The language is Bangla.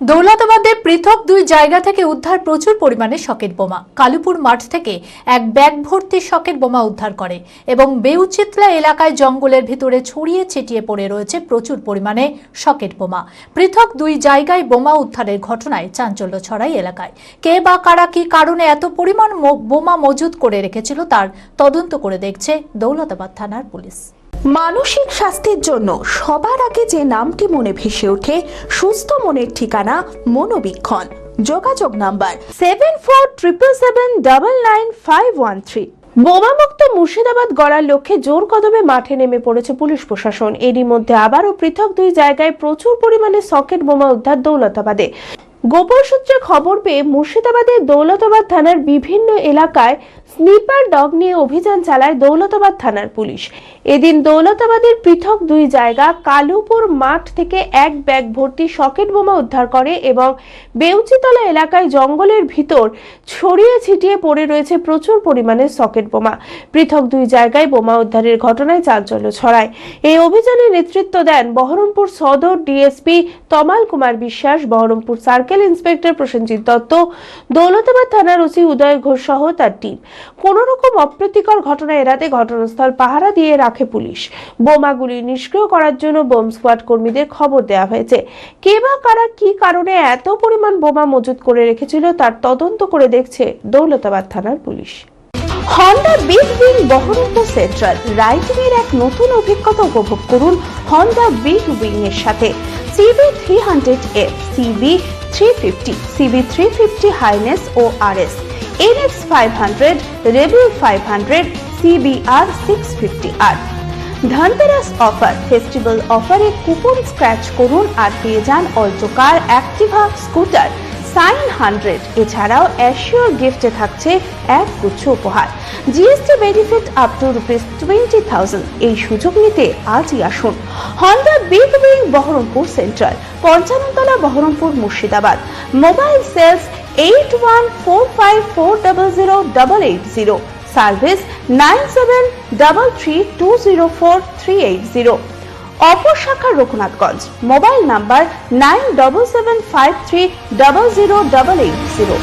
দৌলতাবাদে পৃথক দুই জায়গা থেকে উদ্ধার প্রচুর পরিমাণে সকেট বোমা। কালুপুর মাঠ থেকে এক ব্যাগ ভর্তি শকেট বোমা উদ্ধার করে এবং বেউচিতলা এলাকায় জঙ্গলের ভিতরে ছড়িয়ে ছিটিয়ে পড়ে রয়েছে প্রচুর পরিমাণে সকেট বোমা। পৃথক দুই জায়গায় বোমা উদ্ধারের ঘটনায় চাঞ্চল্য ছড়াই এলাকায়। কে বা কারা কি কারণে এত পরিমাণ বোমা মজুত করে রেখেছিল তার তদন্ত করে দেখছে দৌলতাবাদ থানার পুলিশ। মানসিক স্বাস্থ্যের জন্য সবার আগে যে নামটি মনে ভেসে ওঠে, সুস্থ মনের ঠিকানা মনোবীক্ষণ। যোগাযোগ number seven four triple seven double nine five one three বোমামুক্ত Murshidabad গড়ার লক্ষ্যে জোর কদমে মাঠে নেমে পড়েছে পুলিশ প্রশাসন। এরই মধ্যে আবারও পৃথক দুই জায়গায় প্রচুর পরিমাণে সকেট বোমা উদ্ধার দৌলতাবাদে। গোপন সূত্রে খবর পেয়ে মুর্শিদাবাদের দৌলতাবাদ থানার বিভিন্ন এলাকায় স্নিপার ডগ নিয়ে অভিযান চালায় দৌলতাবাদ থানার পুলিশ। এদিন দৌলতাবাদের পৃথক দুই জায়গা কালুপুর মাঠ থেকে এক ব্যাগ ভর্তি সকেট বোমা উদ্ধার করে এবং বেউচিতলা এলাকায় জঙ্গলের ভিতর ছড়িয়ে ছিটিয়ে পড়ে রয়েছে প্রচুর পরিমাণে সকেট বোমা। পৃথক দুই জায়গায় বোমা উদ্ধারের ঘটনায় চাঞ্চল্য ছড়ায়। এই অভিযানে নেতৃত্ব দেন বহরমপুর সদর DSP Tamal Kumar Biswas, Baharampur circle inspector Prasenjit Dutta, Daulatabad থানার ওসি উদয় ঘোষ সহ তার টিম কোনো রকম অপ্রীতিকর ঘটনা এড়াতে ঘটনাস্থল পাহারা দিয়ে রাখে পুলিশ। বোমাগুলি নিষ্ক্রিয় করার জন্য বোম স্কোয়াড কর্মীদের খবর দেওয়া হয়েছে। কে বা কারা কি কারণে এত পরিমাণ বোমা মজুত করে রেখেছিল তার তদন্ত করে দেখছে দৌলতাবাদ থানার police. Honda big wing Baharampur central riding এর এক নতুন অভিজ্ঞতা উপভোগ করুন হন্ডা বিগ উইং এর সাথে। CB three hundred F, CB three fifty CB three fifty highness ও R S NX five hundred Dhanteras offer festival অফারে কুপন স্ক্র্যাচ করুন আর পেয়ে যান Alto car Activa scooter Shine hundred এছাড়াও অ্যাসিওর গিফটে থাকছে এক গুচ্ছ উপহার। GST benefit up to rupees twenty thousand এই সুযোগ নিতে আজই আসুন। Honda big wing Baharampur central Panchanantala Baharampur Murshidabad. Mobile sales eight one four five four double zero double eight zero. Service nine seven double three two zero four three eight zero. অপর শাখা Raghunathganj. Mobile number nine double seven five three double zero double eight zero.